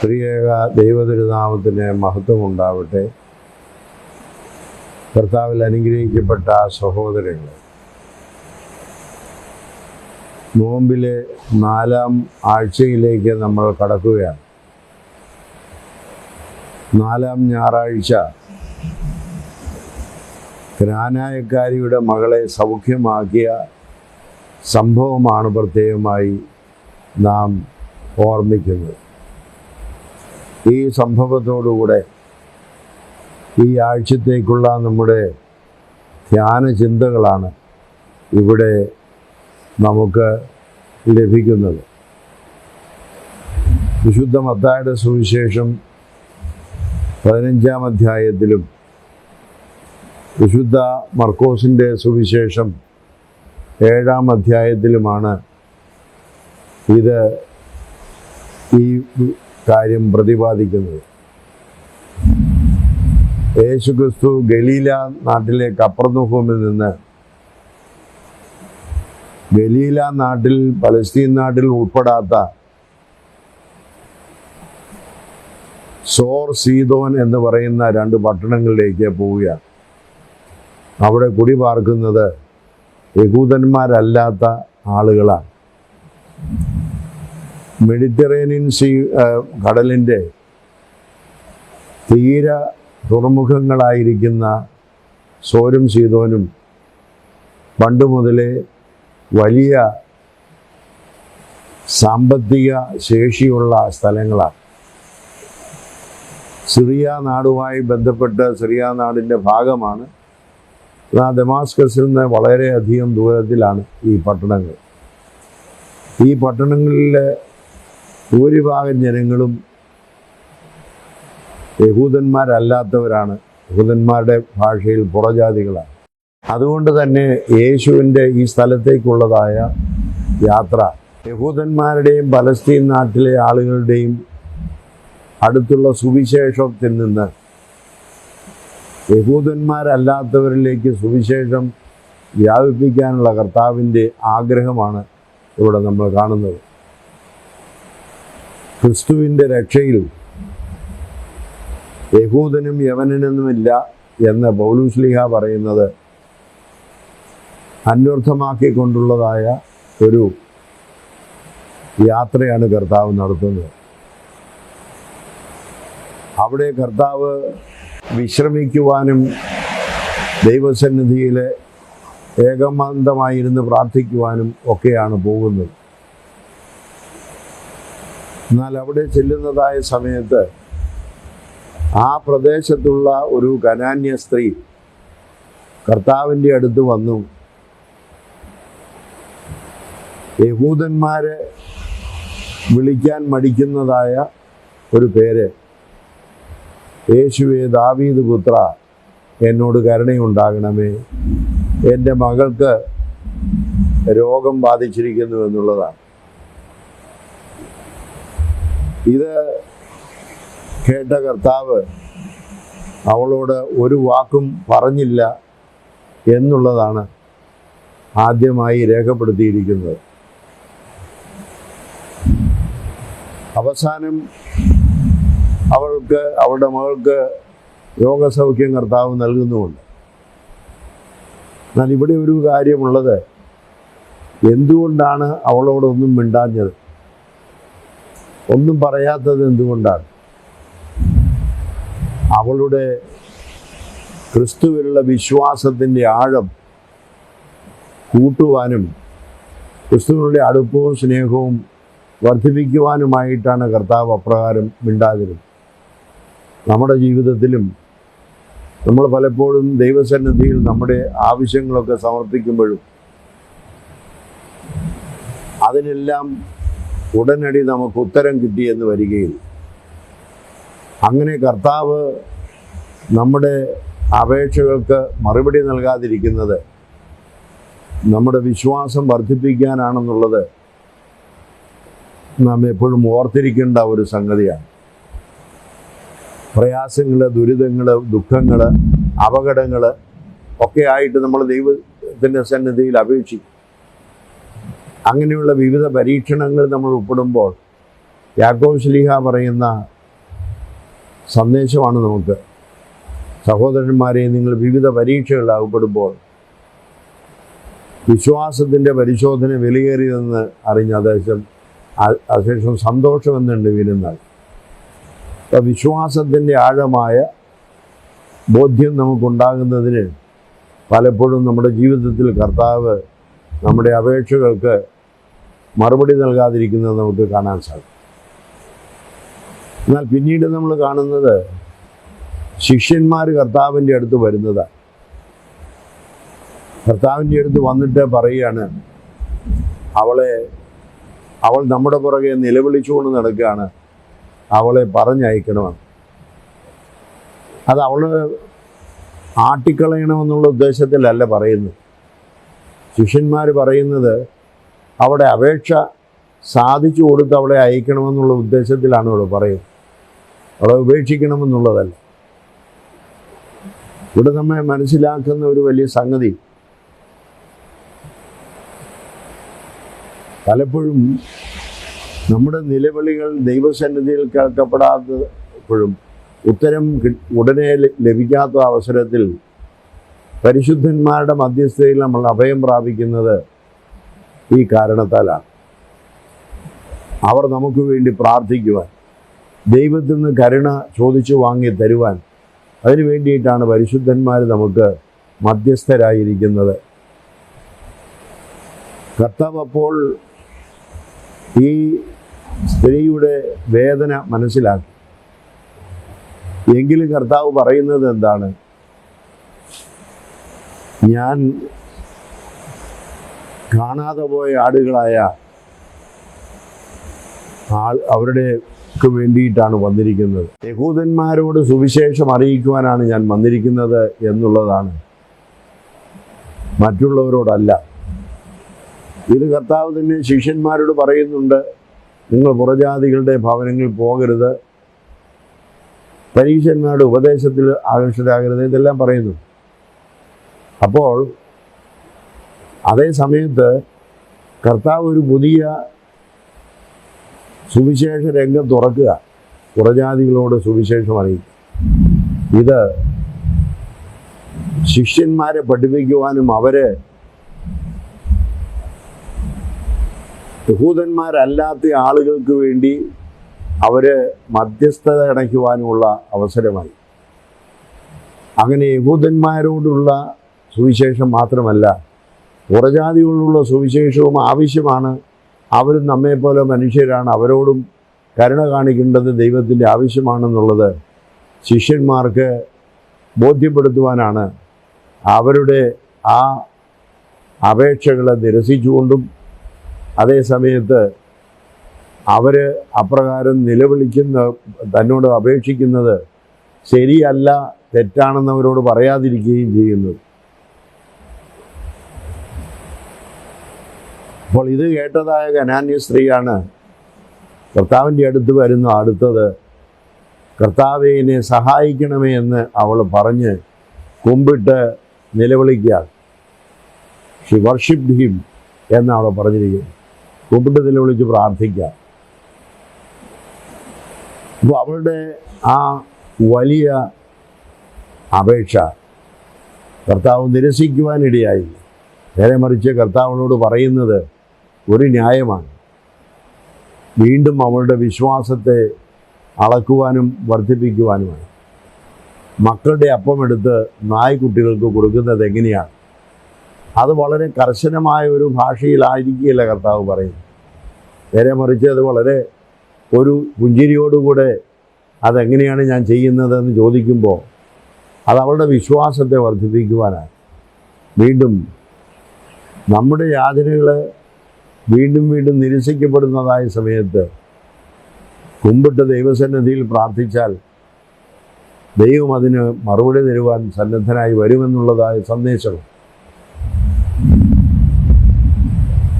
പ്രിയേക ദൈവതിരുനാമത്തിന് മഹത്വം ഉണ്ടാവട്ടെ കർത്താവിൽ അനുഗ്രഹിക്കപ്പെട്ട സഹോദരങ്ങൾ നോമ്പിലെ നാലാം ആഴ്ചയിലേക്ക് നമ്മൾ കടക്കുകയാണ്. നാലാം ഞായറാഴ്ച ഗ്രാനായക്കാരിയുടെ മകളെ സൗഖ്യമാക്കിയ സംഭവമാണ് പ്രത്യേകമായി നാം ഓർമ്മിക്കുന്നത്. ഈ സംഭവത്തോടുകൂടെ ഈ ആഴ്ചത്തേക്കുള്ള നമ്മുടെ ധ്യാന ചിന്തകളാണ് ഇവിടെ നമുക്ക് ലഭിക്കുന്നത്. വിശുദ്ധ മത്തായുടെ സുവിശേഷം പതിനഞ്ചാം അധ്യായത്തിലും വിശുദ്ധ മർക്കോസിന്റെ സുവിശേഷം ഏഴാം അധ്യായത്തിലുമാണ് ഇത് ഈ കാര്യം പ്രതിപാദിക്കുന്നത്. യേശുക്രിസ്തു ഗലീല നാട്ടിലെ കപ്രനുഹൂമിൽ നിന്ന് ഗലീല നാട്ടിൽ പലസ്തീൻ നാട്ടിൽ ഉൾപ്പെടാത്ത സോർ സീതോൻ എന്ന് പറയുന്ന രണ്ട് പട്ടണങ്ങളിലേക്ക് പോവുകയാണ്. അവിടെ കുടി പാർക്കുന്നത് യഹൂദന്മാരല്ലാത്ത ആളുകളാണ്. മെഡിറ്ററേനിയൻ സീ കടലിന്റെ തീര തുറമുഖങ്ങളായിരിക്കുന്ന സോരും സീതോനും പണ്ട് മുതലേ വലിയ സാമ്പത്തിക ശേഷിയുള്ള സ്ഥലങ്ങളാണ്. സിറിയ നാടുമായി ബന്ധപ്പെട്ട സിറിയ നാടിന്റെ ഭാഗമാണ്. ആ ഡെമാസ്കസിൽ നിന്ന് വളരെയധികം ദൂരത്തിലാണ് ഈ പട്ടണങ്ങൾ. ഈ പട്ടണങ്ങളിലെ ഭൂരിഭാഗം ജനങ്ങളും യഹൂദന്മാരല്ലാത്തവരാണ്. യഹൂദന്മാരുടെ ഭാഷയിൽ പുറജാതികളാണ്. അതുകൊണ്ട് തന്നെ യേശുവിന്റെ ഈ സ്ഥലത്തേക്കുള്ളതായ യാത്ര യഹൂദന്മാരുടെയും പലസ്തീൻ നാട്ടിലെ ആളുകളുടെയും അടുത്തുള്ള സുവിശേഷത്തിൽ നിന്ന് യഹൂദന്മാരല്ലാത്തവരിലേക്ക് സുവിശേഷം വ്യാപിപ്പിക്കാനുള്ള കർത്താവിന്റെ ആഗ്രഹമാണ് ഇവിടെ നമ്മൾ കാണുന്നത്. ക്രിസ്തുവിന്റെ രക്ഷയിൽ യഹൂദനും യവനനുമില്ല എന്ന് ബൗലുസ്ലിഹ പറയുന്നത് അന്വർത്ഥമാക്കിക്കൊണ്ടുള്ളതായ ഒരു യാത്രയാണ് കർത്താവ് നടത്തുന്നത്. അവിടെ കർത്താവ് വിശ്രമിക്കുവാനും ദൈവസന്നിധിയിൽ ഏകമാന്തമായിരുന്നു പ്രാർത്ഥിക്കുവാനും ഒക്കെയാണ് പോകുന്നത്. എന്നാൽ അവിടെ ചെല്ലുന്നതായ സമയത്ത് ആ പ്രദേശത്തുള്ള ഒരു കനാന്യ സ്ത്രീ കർത്താവിന്റെ അടുത്ത് വന്നു. യഹൂദന്മാരെ വിളിക്കാൻ മടിക്കുന്നതായ ഒരു പേര്. യേശുവെ ദാവീദ് പുത്ര എന്നോട് കരുണയുണ്ടാകണമേ. എന്റെ മകൾക്ക് രോഗം ബാധിച്ചിരിക്കുന്നു എന്നുള്ളതാണ്. ഇത് കേട്ട കർത്താവ് അവളോട് ഒരു വാക്കും പറഞ്ഞില്ല എന്നുള്ളതാണ് ആദ്യമായി രേഖപ്പെടുത്തിയിരിക്കുന്നത്. അവസാനം അവൾക്ക് അവളുടെ മകൾക്ക് രോഗസൗഖ്യം കർത്താവ് നൽകുന്നുമുണ്ട്. എന്നാൽ ഇവിടെ ഒരു കാര്യമുള്ളത് എന്തുകൊണ്ടാണ് അവളോടൊന്നും മിണ്ടാഞ്ഞത്? ഒന്നും പറയാത്തത് എന്തുകൊണ്ടാണ്? അവളുടെ ക്രിസ്തുവിലുള്ള വിശ്വാസത്തിന്റെ ആഴം കൂട്ടുവാനും ക്രിസ്തുവിനുള്ള അടുപ്പവും സ്നേഹവും വർദ്ധിപ്പിക്കുവാനുമായിട്ടാണ് കർത്താവ് അപ്രകാരം മിണ്ടാതിരുന്നത്. നമ്മുടെ ജീവിതത്തിലും നമ്മൾ പലപ്പോഴും ദൈവസന്നിധിയിൽ നമ്മുടെ ആവശ്യങ്ങളൊക്കെ സമർപ്പിക്കുമ്പോഴും അതിനെല്ലാം ഉടനടി നമുക്ക് ഉത്തരം കിട്ടിയെന്ന് വരികയില്ല അങ്ങനെ കർത്താവ് നമ്മുടെ അപേക്ഷകൾക്ക് മറുപടി നൽകാതിരിക്കുന്നത് നമ്മുടെ വിശ്വാസം വർദ്ധിപ്പിക്കാനാണെന്നുള്ളത് നാം എപ്പോഴും ഓർത്തിരിക്കേണ്ട ഒരു സംഗതിയാണ്. പ്രയാസങ്ങൾ ദുരിതങ്ങൾ ദുഃഖങ്ങൾ അപകടങ്ങൾ ഒക്കെ ആയിട്ട് നമ്മൾ ദൈവത്തിന്റെ സന്നിധിയിൽ അപേക്ഷിക്കും. അങ്ങനെയുള്ള വിവിധ പരീക്ഷണങ്ങൾ നമ്മൾ ഉൾപ്പെടുമ്പോൾ യാക്കോബ് ശ്ലീഹ പറയുന്ന സന്ദേശമാണ് നമുക്ക്. സഹോദരന്മാരെ നിങ്ങൾ വിവിധ പരീക്ഷകൾ അകപ്പെടുമ്പോൾ വിശ്വാസത്തിന്റെ പരിശോധന വിലയേറിയതെന്ന് അറിഞ്ഞ അദ്ദേഹം അതിനുശേഷം സന്തോഷമെന്നുണ്ട് വീരുന്നാൽ അപ്പം വിശ്വാസത്തിന്റെ ആഴമായ ബോധ്യം നമുക്കുണ്ടാകുന്നതിന് പലപ്പോഴും നമ്മുടെ ജീവിതത്തിൽ കർത്താവ് നമ്മുടെ അപേക്ഷകൾക്ക് മറുപടി നൽകാതിരിക്കുന്നത് നമുക്ക് കാണാൻ സാധിക്കും. എന്നാൽ പിന്നീട് നമ്മൾ കാണുന്നത് ശിഷ്യന്മാർ കർത്താവിന്റെ അടുത്ത് വരുന്നതാണ്. കർത്താവിന്റെ അടുത്ത് വന്നിട്ട് പറയുകയാണ് അവളെ അവൾ നമ്മുടെ പുറകെ നിലവിളിച്ചുകൊണ്ട് നടക്കുകയാണ് അവളെ പറഞ്ഞയക്കണമെന്ന്. അത് അവൾ ആട്ടിക്കളയണമെന്നുള്ള ഉദ്ദേശത്തിലല്ല പറയുന്നത്. ശിഷ്യന്മാർ പറയുന്നത് അവിടെ അപേക്ഷ സാധിച്ചു കൊടുത്ത് അവളെ അയക്കണമെന്നുള്ള ഉദ്ദേശത്തിലാണ് ഇവിടെ പറയുന്നത്. അവളെ ഉപേക്ഷിക്കണമെന്നുള്ളതല്ല. ഇവിടെ നമ്മെ മനസ്സിലാക്കുന്ന ഒരു വലിയ സംഗതി. പലപ്പോഴും നമ്മുടെ നിലവിളികൾ ദൈവസന്നിധിയിൽ കേൾക്കപ്പെടാത്തപ്പോഴും ഉത്തരം ഉടനെ ലഭിക്കാത്ത അവസരത്തിൽ പരിശുദ്ധന്മാരുടെ മധ്യസ്ഥതയിൽ നമ്മൾ അഭയം പ്രാപിക്കുന്നത് ഈ കാരണത്താലാണ്. അവർ നമുക്ക് വേണ്ടി പ്രാർത്ഥിക്കുവാൻ ദൈവത്തിൽ നിന്ന് കരുണ ചോദിച്ചു വാങ്ങി തരുവാൻ അതിനു വേണ്ടിയിട്ടാണ് പരിശുദ്ധന്മാർ നമുക്ക് മധ്യസ്ഥരായിരിക്കുന്നത്. കർത്താവ് അപ്പോൾ ഈ സ്ത്രീയുടെ വേദന മനസ്സിലാക്കി. എങ്കിലും കർത്താവ് പറയുന്നത് എന്താണ്? ഞാൻ കാണാതെ പോയ ആടുകളായ ആൾ അവരുടെ വേണ്ടിയിട്ടാണ് വന്നിരിക്കുന്നത്. യഹൂദന്മാരോട് സുവിശേഷം അറിയിക്കുവാനാണ് ഞാൻ വന്നിരിക്കുന്നത് എന്നുള്ളതാണ്. മറ്റുള്ളവരോടല്ല. ഇത് കർത്താവ് തന്നെ ശിഷ്യന്മാരോട് പറയുന്നുണ്ട്. നിങ്ങൾ പുറജാതികളുടെ ഭവനങ്ങളിൽ പോകരുത്. പരീക്ഷന്മാരുടെ ഉപദേശത്തിൽ ആകർഷരാകരുത് ഇതെല്ലാം പറയുന്നു. അപ്പോൾ അതേ സമയത്ത് കർത്താവ് ഒരു പുതിയ സുവിശേഷ രംഗം തുറക്കുക. പുറജാതികളോട് സുവിശേഷം അറിയിക്കുക. ഇത് ശിഷ്യന്മാരെ പഠിപ്പിക്കുവാനും അവരെ യഹൂദന്മാരല്ലാത്ത ആളുകൾക്ക് വേണ്ടി അവർ മധ്യസ്ഥത അടയ്ക്കുവാനുമുള്ള അവസരമായി. അങ്ങനെ യഹൂദന്മാരോടുള്ള സുവിശേഷം മാത്രമല്ല പുറജാതികളോടുള്ള സുവിശേഷവും ആവശ്യമാണ്. അവരും നമ്മെപ്പോലെ മനുഷ്യരാണ്. അവരോടും കരുണ കാണിക്കേണ്ടത് ദൈവത്തിന്റെ ആവശ്യമാണെന്നുള്ളത് ശിഷ്യന്മാർക്ക് ബോധ്യപ്പെടുത്തുവാനാണ്. അവരുടെ ആ അപേക്ഷകളെ നിരസിച്ചുകൊണ്ടും അതേ സമയത്ത് അവർ അപ്രകാരം നിലവിളിക്കുന്ന തന്നോട് അപേക്ഷിക്കുന്നത് ശരിയല്ല തെറ്റാണെന്നവരോട് പറയാതിരിക്കുകയും ചെയ്യുന്നത് അപ്പോൾ ഇത് കേട്ടതായ കനാന്യ സ്ത്രീയാണ്. കർത്താവിന്റെ അടുത്ത് വരുന്ന അടുത്തത് കർത്താവിനെ സഹായിക്കണമേ എന്ന് അവൾ പറഞ്ഞ് കുമ്പിട്ട് നിലവിളിക്കുക. ഷി വർഷിപ് ഹിം എന്ന് അവൾ പറഞ്ഞിരിക്കുന്നു. കുമ്പിട്ട് നിലവിളിച്ച് പ്രാർത്ഥിക്കുക. അപ്പോൾ അവളുടെ ആ വലിയ അപേക്ഷ കർത്താവ് നിരസിക്കുവാനിടയായി. നേരെ മറിച്ച് കർത്താവിനോട് പറയുന്നത് ഒരു ന്യായമാണ്. വീണ്ടും അവളുടെ വിശ്വാസത്തെ അളക്കുവാനും വർദ്ധിപ്പിക്കുവാനുമാണ്. മക്കളുടെ അപ്പമെടുത്ത് നായ്ക്കുട്ടികൾക്ക് കൊടുക്കുന്നത് എങ്ങനെയാണ്? അത് വളരെ കർശനമായ ഒരു ഭാഷയിലായിരിക്കില്ല കർത്താവ് പറയുന്നത്. നേരെ മറിച്ച് അത് വളരെ ഒരു പുഞ്ചിരിയോടുകൂടെ അതെങ്ങനെയാണ് ഞാൻ ചെയ്യുന്നതെന്ന് ചോദിക്കുമ്പോൾ അത് അവളുടെ വിശ്വാസത്തെ വർദ്ധിപ്പിക്കുവാനാണ്. വീണ്ടും നമ്മുടെ യാതനകൾ വീണ്ടും വീണ്ടും നിരസിക്കപ്പെടുന്നതായ സമയത്ത് കുമ്പിട്ട് ദൈവസന്നിധിയിൽ പ്രാർത്ഥിച്ചാൽ ദൈവം അതിന് മറുപടി തരുവാൻ സന്നദ്ധനായി വരുമെന്നുള്ളതായ സന്ദേശം.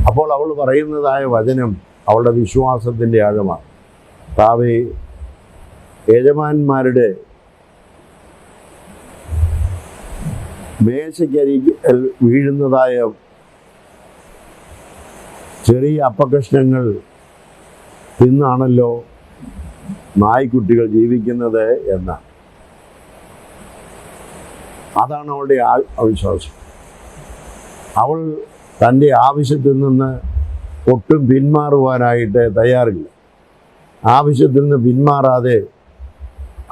അപ്പോൾ അവൾ പറയുന്നതായ വചനം അവളുടെ വിശ്വാസത്തിന്റെ ആഴമാണ്. താവേ യജമാന്മാരുടെ മേശയ്ക്കരികിൽ വീഴുന്നതായ ചെറിയ അപ്പകഷ്ണങ്ങൾ തിന്നാണല്ലോ നായ്ക്കുട്ടികൾ ജീവിക്കുന്നത് എന്ന. അതാണ് അവളുടെ അവിശ്വാസം. അവൾ തന്റെ ആവശ്യത്തിൽ നിന്ന് ഒട്ടും പിന്മാറുവാനായിട്ട് തയ്യാറില്ല. ആവശ്യത്തിൽ നിന്ന് പിന്മാറാതെ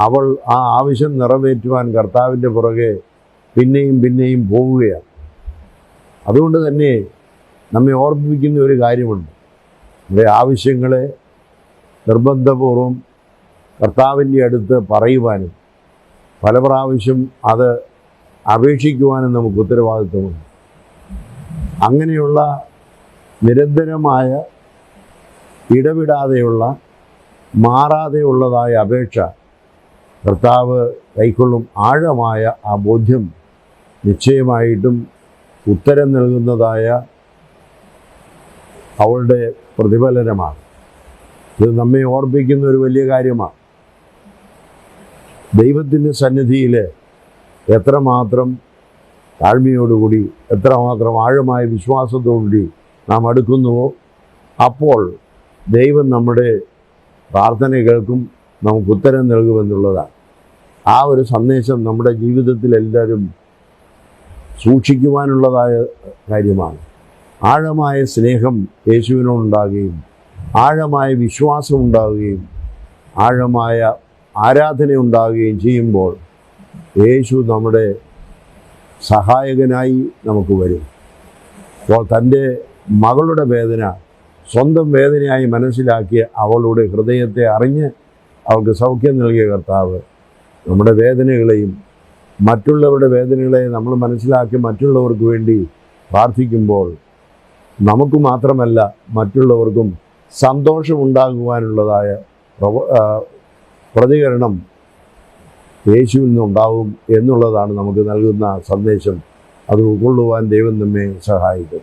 അവൾ ആ ആവശ്യം നിറവേറ്റുവാൻ കർത്താവിന്റെ പുറകെ പിന്നെയും പിന്നെയും പോവുകയാണ്. അതുകൊണ്ട് തന്നെ നമ്മെ ഓർമ്മിപ്പിക്കുന്ന ഒരു കാര്യമുണ്ട്. നമ്മുടെ ആവശ്യങ്ങളെ നിർബന്ധപൂർവം കർത്താവിന്റെ അടുത്ത് പറയുവാനും പല പ്രാവശ്യം അത് അപേക്ഷിക്കുവാനും നമുക്ക് ഉത്തരവാദിത്വമുണ്ട്. അങ്ങനെയുള്ള നിരന്തരമായ ഇടവിടാതെയുള്ള മാറാതെയുള്ളതായ അപേക്ഷ കർത്താവ് കൈക്കൊള്ളും ആഴമായ ആ ബോധ്യം നിശ്ചയമായിട്ടും ഉത്തരം നൽകുന്നതായ അവളുടെ പ്രതിഫലനമാണ്. ഇത് നമ്മെ ഓർപ്പിക്കുന്ന ഒരു വലിയ കാര്യമാണ്. ദൈവത്തിന്റെ സന്നിധിയിൽ എത്രമാത്രം താഴ്മയോടുകൂടി എത്രമാത്രം ആഴമായ വിശ്വാസത്തോടുകൂടി നാം അടുക്കുന്നുവോ അപ്പോൾ ദൈവം നമ്മുടെ പ്രാർത്ഥന കേൾക്കും നമുക്ക് ഉത്തരം നൽകുമെന്നുള്ളതാണ്. ആ ഒരു സന്ദേശം നമ്മുടെ ജീവിതത്തിൽ എല്ലാവരും സൂക്ഷിക്കുവാനുള്ളതായ കാര്യമാണ്. ആഴമായ സ്നേഹം യേശുവിനോടുണ്ടാകുകയും ആഴമായ വിശ്വാസം ഉണ്ടാവുകയും ആഴമായ ആരാധന ഉണ്ടാവുകയും ചെയ്യുമ്പോൾ യേശു നമ്മുടെ സഹായകനായി നമുക്ക് വരും. അപ്പോൾ തന്റെ മകളുടെ വേദന സ്വന്തം വേദനയായി മനസ്സിലാക്കിയ അവളുടെ ഹൃദയത്തെ അറിഞ്ഞ് അവൾക്ക് സൗഖ്യം നൽകിയ കർത്താവ് നമ്മുടെ വേദനകളെയും മറ്റുള്ളവരുടെ വേദനകളെ നമ്മൾ മനസ്സിലാക്കി മറ്റുള്ളവർക്ക് വേണ്ടി പ്രാർത്ഥിക്കുമ്പോൾ നമുക്ക് മാത്രമല്ല മറ്റുള്ളവർക്കും സന്തോഷമുണ്ടാകുവാനുള്ളതായ പ്രതികരണം യേശുവിൽ നിന്നുണ്ടാവും എന്നുള്ളതാണ് നമുക്ക് നൽകുന്ന സന്ദേശം. അത് ഉൾക്കൊള്ളുവാൻ ദൈവം നമ്മെ സഹായിക്കും.